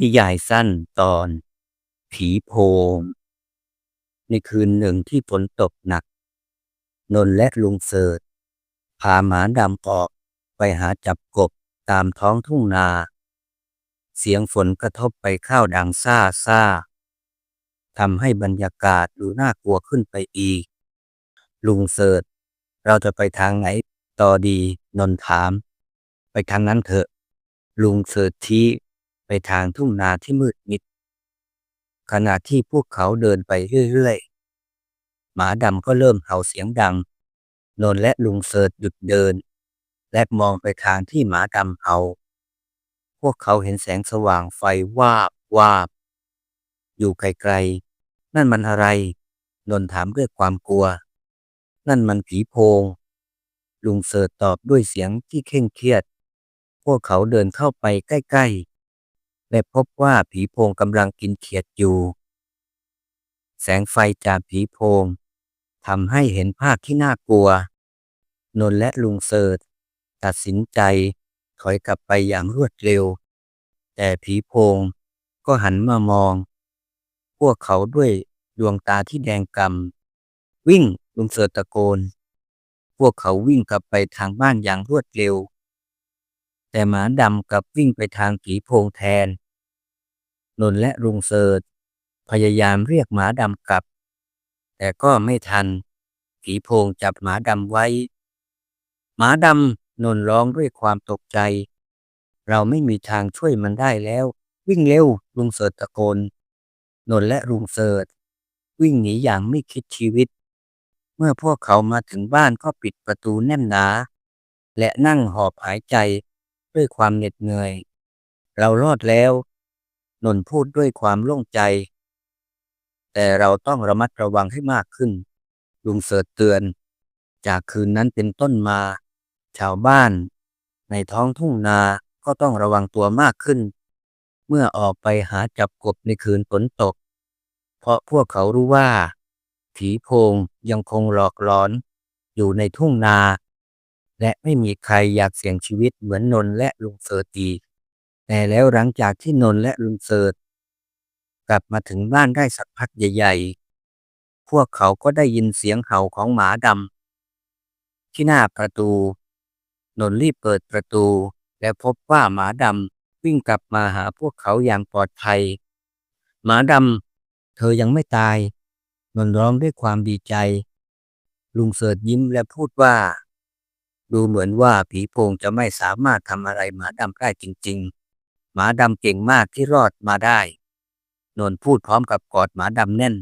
นิยายสั้นตอน ผีโพง ในคืนหนึ่งที่ฝนตกหนัก นนทและลุงเสิร์ชพาหมาดำออกไปหาจับกบตามท้องทุ่งนา เสียงฝนกระทบไปข้าวดังซ่าซ่าทำให้บรรยากาศดูน่ากลัวขึ้นไปอีก ลุงเสิร์ชเราจะไปทางไหนต่อดีนนทถาม ไปทางนั้นเถอะ ลุงเสิร์ชชี้ ไปทางทุ่งนาที่มืดมิด ขณะที่พวกเขาเดินไปเรื่อยๆ หมาดำก็เริ่มเห่าเสียงดัง นนและลุงเสิร์ชหยุดเดิน และมองไปทางที่หมาดำเห่า พวกเขาเห็นแสงสว่างไฟวาบวาบ อยู่ไกลๆ นั่นมันอะไร นนถามด้วยความกลัว นั่นมันผีโพง ลุงเสิร์ชตอบด้วยเสียงที่เคร่งเครียด พวกเขาเดินเข้าไปใกล้ๆ และพบว่าผีโพงกำลังกินเขียดอยู่ แสงไฟจากผีโพงทำให้เห็นภาพที่น่ากลัว นนและลุงเสิร์ชตัดสินใจถอยกลับไปอย่างรวดเร็ว แต่ผีโพงก็หันมามอง พวกเขาด้วยดวงตาที่แดงกำวิ่งลุงเสิร์ชตะโกน พวกเขาวิ่งกลับไปทางบ้านอย่างรวดเร็ว แต่หมาดำกลับวิ่งไปทางผีโพงแทน นนและลุงเสิร์ชพยายามเรียกหมาดำกลับ แต่ก็ไม่ทัน ผีโพงจับหมาดำไว้ หมาดำนนร้องด้วยความตกใจ เราไม่มีทางช่วยมันได้แล้ว วิ่งเร็วลุงเสิร์ชตะโกนนนและลุงเสิร์ชวิ่งหนีอย่างไม่คิดชีวิต เมื่อพวกเขามาถึงบ้านก็ปิดประตูแน่นหนา และนั่งหอบหายใจด้วยความเหน็ดเหนื่อย เรารอดแล้ว นนพูดด้วยความโล่งใจ แต่เราต้องระมัดระวังให้มากขึ้น ลุงเสิร์ชเตือน จากคืนนั้นเป็นต้นมา ชาวบ้าน ในท้องทุ่งนาก็ต้องระวังตัวมากขึ้น เมื่อออกไปหาจับกบในคืนฝนตก เพราะพวกเขารู้ว่า ผีโพงยังคงหลอกหลอน อยู่ในทุ่งนา และไม่มีใครอยากเสี่ยงชีวิตเหมือนนนและลุงเสิร์ชอี แต่แล้วหลังจากที่นนท์และลุงเสิร์ชกลับมาถึงบ้านได้สักพักใหญ่ ๆ พวกเขาก็ได้ยินเสียงเห่าของหมาดำที่หน้าประตู นนท์รีบเปิดประตู และพบว่าหมาดำวิ่งกลับมาหาพวกเขาอย่างปลอดภัย หมาดำเธอยังไม่ตาย นนท์ร้องด้วยความดีใจ ลุงเสิร์ชยิ้มและพูดว่า ดูเหมือนว่าผีโพงจะไม่สามารถทำอะไรหมาดำได้จริง ๆ หมาดำเก่งมากที่รอดมาได้ นนท์พูดพร้อมกับกอดหมาดำแน่น